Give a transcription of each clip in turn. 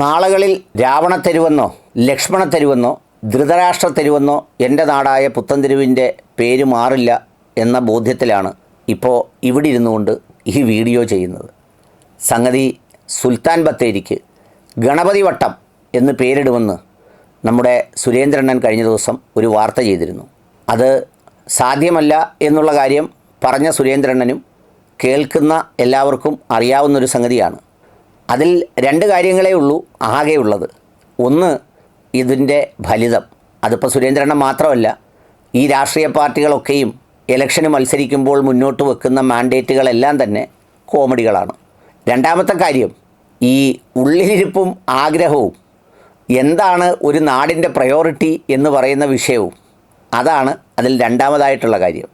നാളുകളിൽ രാവണ തെരുവെന്നോ ലക്ഷ്മണ തെരുവെന്നോ ധൃതരാഷ്ട്ര തെരുവെന്നോ എന്റെ നാടായ പുത്തൻതെരുവിന്റെ പേര് മാറില്ല എന്ന ബോധ്യത്തിലാണ് ഇപ്പോൾ ഇവിടെ ഇരുന്നുകൊണ്ട് ഈ വീഡിയോ ചെയ്യുന്നത്. സംഗതി സുൽത്താൻ ബത്തേരിക്ക് ഗണപതി വട്ടം എന്ന് പേരിടുമെന്ന് നമ്മുടെ സുരേന്ദ്രണ്ണൻ കഴിഞ്ഞ ദിവസം ഒരു വാർത്ത ചെയ്തിരുന്നു. അത് സാധ്യമല്ല എന്നുള്ള കാര്യം പറഞ്ഞ സുരേന്ദ്രണ്ണനും കേൾക്കുന്ന എല്ലാവർക്കും അറിയാവുന്നൊരു സംഗതിയാണ്. അതിൽ രണ്ട് കാര്യങ്ങളേ ഉള്ളൂ ആകെയുള്ളത് ഒന്ന് ഇതിന്റെ ഫലിതം. അതിപ്പോൾ സുരേന്ദ്രനെ മാത്രമല്ല ഈ രാഷ്ട്രീയ പാർട്ടികളൊക്കെയും ഇലക്ഷന് മത്സരിക്കുമ്പോൾ മുന്നോട്ട് വെക്കുന്ന മാൻഡേറ്റുകളെല്ലാം തന്നെ കോമഡികളാണ്. രണ്ടാമത്തെ കാര്യം ഈ ഉള്ളിലിരിപ്പും ആഗ്രഹവും എന്താണ് ഒരു നാടിന്റെ പ്രയോറിറ്റി എന്ന് പറയുന്ന വിഷയവും അതാണ് അതിൽ രണ്ടാമതായിട്ടുള്ള കാര്യം.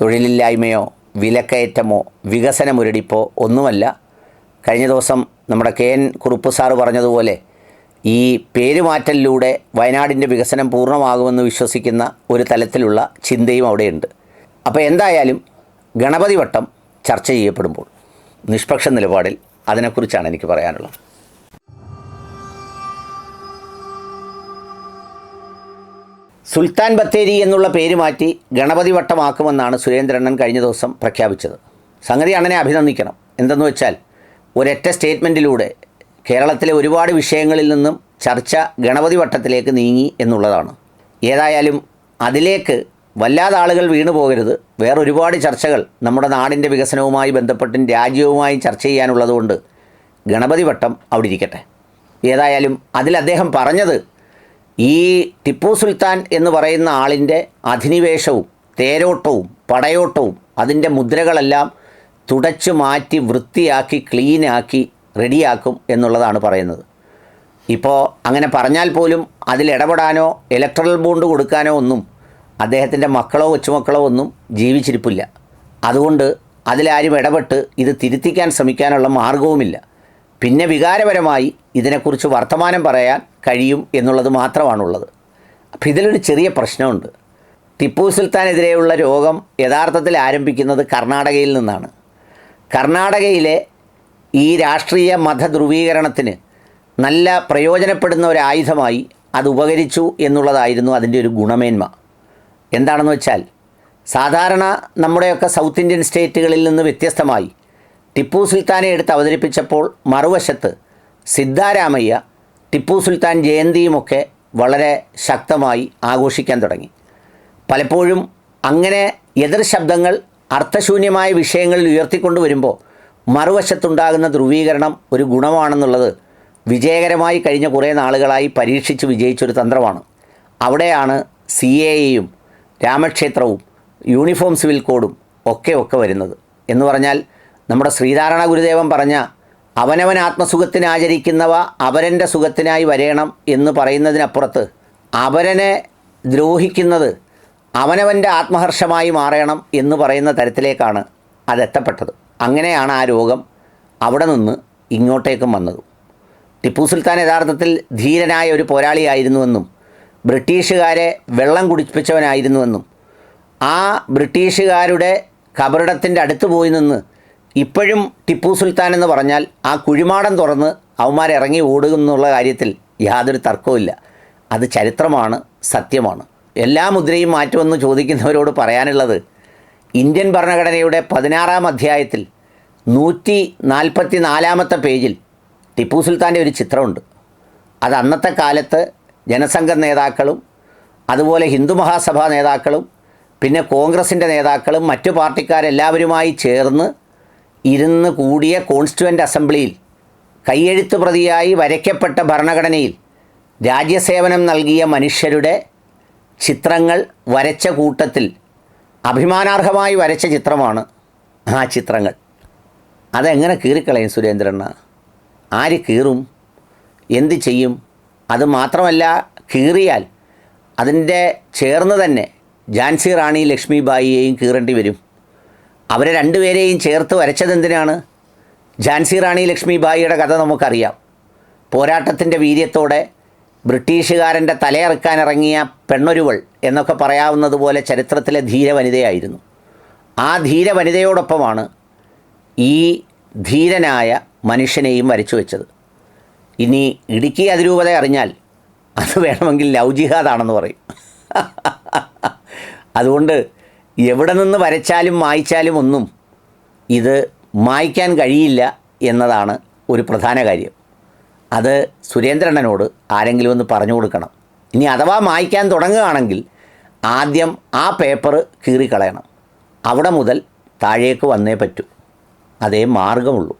തൊഴിലില്ലായ്മയോ വിലക്കയറ്റമോ വികസന മുരടിപ്പോ ഒന്നുമല്ല കഴിഞ്ഞ ദിവസം നമ്മുടെ കെ എൻ കുറുപ്പ് സാറ് പറഞ്ഞതുപോലെ ഈ പേരുമാറ്റലിലൂടെ വയനാടിന്റെ വികസനം പൂർണമാകുമെന്ന് വിശ്വസിക്കുന്ന ഒരു തലത്തിലുള്ള ചിന്തയും അവിടെയുണ്ട്. അപ്പോൾ എന്തായാലും ഗണപതി വട്ടം ചർച്ച ചെയ്യപ്പെടുമ്പോൾ നിഷ്പക്ഷ നിലപാടിൽ അതിനെക്കുറിച്ചാണ് എനിക്ക് പറയാനുള്ളത്. സുൽത്താൻ ബത്തേരി എന്നുള്ള പേര് മാറ്റി ഗണപതി വട്ടമാക്കുമെന്നാണ് സുരേന്ദ്രണ്ണൻ കഴിഞ്ഞ ദിവസം പ്രഖ്യാപിച്ചത്. സംഗതി അണ്ണനെ അഭിനന്ദിക്കണം. എന്തെന്ന് വെച്ചാൽ ഒരൊറ്റ സ്റ്റേറ്റ്മെന്റിലൂടെ കേരളത്തിലെ ഒരുപാട് വിഷയങ്ങളിൽ നിന്നും ചർച്ച ഗണപതി വട്ടത്തിലേക്ക് നീങ്ങി എന്നുള്ളതാണ്. ഏതായാലും അതിലേക്ക് വല്ലാതെ ആളുകൾ വീണു പോകരുത്. വേറൊരുപാട് ചർച്ചകൾ നമ്മുടെ നാടിന്റെ വികസനവുമായി ബന്ധപ്പെട്ടും രാജ്യവുമായി ചർച്ച ചെയ്യാനുള്ളതുകൊണ്ട് ഗണപതി വട്ടം അവിടെ ഇരിക്കട്ടെ. ഏതായാലും അതിൽ അദ്ദേഹം പറഞ്ഞത് ഈ ടിപ്പു സുൽത്താൻ എന്ന് പറയുന്ന ആളിന്റെ അധിനിവേശവും തേരോട്ടവും പടയോട്ടവും അതിന്റെ മുദ്രകളെല്ലാം തുടച്ചു മാറ്റി വൃത്തിയാക്കി ക്ലീനാക്കി റെഡിയാക്കും എന്നുള്ളതാണ് പറയുന്നത്. ഇപ്പോൾ അങ്ങനെ പറഞ്ഞാൽ പോലും അതിൽ ഇടപെടാനോ ഇലക്ട്രൽ ബോണ്ട് കൊടുക്കാനോ ഒന്നും അദ്ദേഹത്തിന്റെ മക്കളോ കൊച്ചുമക്കളോ ഒന്നും ജീവിച്ചിരിപ്പില്ല. അതുകൊണ്ട് അതിലാരും ഇടപെട്ട് ഇത് തിരുത്തിക്കാൻ ശ്രമിക്കാനുള്ള മാർഗവുമില്ല. പിന്നെ വികാരപരമായി ഇതിനെക്കുറിച്ച് വർത്തമാനം പറയാൻ കഴിയും എന്നുള്ളത് മാത്രമാണുള്ളത്. അപ്പം ഇതിലൊരു ചെറിയ പ്രശ്നമുണ്ട്. ടിപ്പു സുൽത്താനെതിരെയുള്ള രോഗം യഥാർത്ഥത്തിൽ ആരംഭിക്കുന്നത് കർണാടകയിൽ നിന്നാണ്. കർണാടകയിലെ ഈ രാഷ്ട്രീയ മത ധ്രുവീകരണത്തിന് നല്ല പ്രയോജനപ്പെടുന്ന ഒരു ആയുധമായി അത് ഉപകരിച്ചു എന്നുള്ളതായിരുന്നു അതിന്റെ ഒരു ഗുണമേന്മ. എന്താണെന്ന് വെച്ചാൽ സാധാരണ നമ്മുടെയൊക്കെ സൗത്ത് ഇന്ത്യൻ സ്റ്റേറ്റുകളിൽ നിന്ന് വ്യത്യസ്തമായി ടിപ്പു സുൽത്താനെ എടുത്ത് അവതരിപ്പിച്ചപ്പോൾ മറുവശത്ത് സിദ്ധാരാമയ്യ ടിപ്പു സുൽത്താൻ ജയന്തിയുമൊക്കെ വളരെ ശക്തമായി ആഘോഷിക്കാൻ തുടങ്ങി. പലപ്പോഴും അങ്ങനെ എതിർ ശബ്ദങ്ങൾ അർത്ഥശൂന്യമായ വിഷയങ്ങളിൽ ഉയർത്തിക്കൊണ്ടുവരുമ്പോൾ മറുവശത്തുണ്ടാകുന്ന ധ്രുവീകരണം ഒരു ഗുണമാണെന്നുള്ളത് വിജയകരമായി കഴിഞ്ഞ കുറേ നാളുകളായി പരീക്ഷിച്ച് വിജയിച്ചൊരു തന്ത്രമാണ്. അവിടെയാണ് സി എ എയും രാമക്ഷേത്രവും യൂണിഫോം സിവിൽ കോഡും ഒക്കെ ഒക്കെ വരുന്നത്. എന്ന് പറഞ്ഞാൽ നമ്മുടെ ശ്രീധാരണ ഗുരുദേവൻ പറഞ്ഞ അവനവൻ ആത്മസുഖത്തിന് ആചരിക്കുന്നവ അവരന്റെ സുഖത്തിനായി വരേണം എന്ന് പറയുന്നതിനപ്പുറത്ത് അവരനെ ദ്രോഹിക്കുന്നത് അവനവന്റെ ആത്മഹർഷമായി മാറണം എന്ന് പറയുന്ന തരത്തിലേക്കാണ് അതെത്തപ്പെട്ടത്. അങ്ങനെയാണ് ആ രോഗം അവിടെ നിന്ന് ഇങ്ങോട്ടേക്കും വന്നത്. ടിപ്പു സുൽത്താൻ യഥാർത്ഥത്തിൽ ധീരനായ ഒരു പോരാളിയായിരുന്നുവെന്നും ബ്രിട്ടീഷുകാരെ വെള്ളം കുടിപ്പിച്ചവനായിരുന്നുവെന്നും ആ ബ്രിട്ടീഷുകാരുടെ കബറിടത്തിന്റെ അടുത്ത് പോയി നിന്ന് ഇപ്പോഴും ടിപ്പു സുൽത്താൻ എന്ന് പറഞ്ഞാൽ ആ കുഴിമാടം തുറന്ന് അവന്മാരിറങ്ങി ഓടുക എന്നുള്ള കാര്യത്തിൽ യാതൊരു തർക്കവുമില്ല. അത് ചരിത്രമാണ് സത്യമാണ്. എല്ലാ മുദ്രയും മാറ്റുമെന്ന് ചോദിക്കുന്നവരോട് പറയാനുള്ളത് ഇന്ത്യൻ ഭരണഘടനയുടെ പതിനാറാം അധ്യായത്തിൽ നൂറ്റി നാൽപ്പത്തി നാലാമത്തെ പേജിൽ ടിപ്പു സുൽത്താന്റെ ഒരു ചിത്രമുണ്ട്. അത് അന്നത്തെ കാലത്ത് ജനസംഘ നേതാക്കളും അതുപോലെ ഹിന്ദു മഹാസഭാ നേതാക്കളും പിന്നെ കോൺഗ്രസിന്റെ നേതാക്കളും മറ്റു പാർട്ടിക്കാരെല്ലാവരുമായി ചേർന്ന് ഇരുന്ന് കൂടിയ കോൺസ്റ്റുവന്റ് അസംബ്ലിയിൽ കയ്യെഴുത്തു പ്രതിയായി വരയ്ക്കപ്പെട്ട ഭരണഘടനയിൽ രാജ്യസേവനം നൽകിയ മനുഷ്യരുടെ ചിത്രങ്ങൾ വരച്ച കൂട്ടത്തിൽ അഭിമാനാർഹമായി വരച്ച ചിത്രമാണ് ആ ചിത്രങ്ങൾ. അതെങ്ങനെ കീറിക്കളയും സുരേന്ദ്രണ്ണ? ആര് കീറും? എന്ത് ചെയ്യും? അത് മാത്രമല്ല കീറിയാൽ അതിന്റെ ചേർന്ന് തന്നെ ജാൻസി റാണി ലക്ഷ്മിബായിയെയും കീറേണ്ടി വരും. അവരെ രണ്ടുപേരെയും ചേർത്ത് വരച്ചതെന്തിനാണ് ജാൻസി റാണി ലക്ഷ്മിബായിയുടെ കഥ നമുക്കറിയാം. പോരാട്ടത്തിന്റെ വീര്യത്തോടെ ബ്രിട്ടീഷുകാരന്റെ തലയിറക്കാനിറങ്ങിയ പെണ്ണൊരുവൾ എന്നൊക്കെ പറയാവുന്നതുപോലെ ചരിത്രത്തിലെ ധീര വനിതയായിരുന്നു ആ ധീര വനിതയോടൊപ്പമാണ് ഈ ധീരനായ മനുഷ്യനെയും വരച്ചു വെച്ചത് ഇനി ഇടുക്കി അതിരൂപത അറിഞ്ഞാൽ അത് വേണമെങ്കിൽ ലവ് ജിഹാദാണെന്ന് പറയും. അതുകൊണ്ട് എവിടെ നിന്ന് വരച്ചാലും മായ്ച്ചാലും ഒന്നും ഇത് മായ്ക്കാൻ കഴിയില്ല എന്നതാണ് ഒരു പ്രധാന കാര്യം. അത് സുരേന്ദ്രണ്ണനോട് ആരെങ്കിലും ഒന്ന് പറഞ്ഞു കൊടുക്കണം. ഇനി അഥവാ മായ്ക്കാൻ തുടങ്ങുകയാണെങ്കിൽ ആദ്യം ആ പേപ്പർ കീറിക്കളയണം. അവിടെ മുതൽ താഴേക്ക് വന്നേ പറ്റൂ. അതേ മാർഗമുള്ളൂ.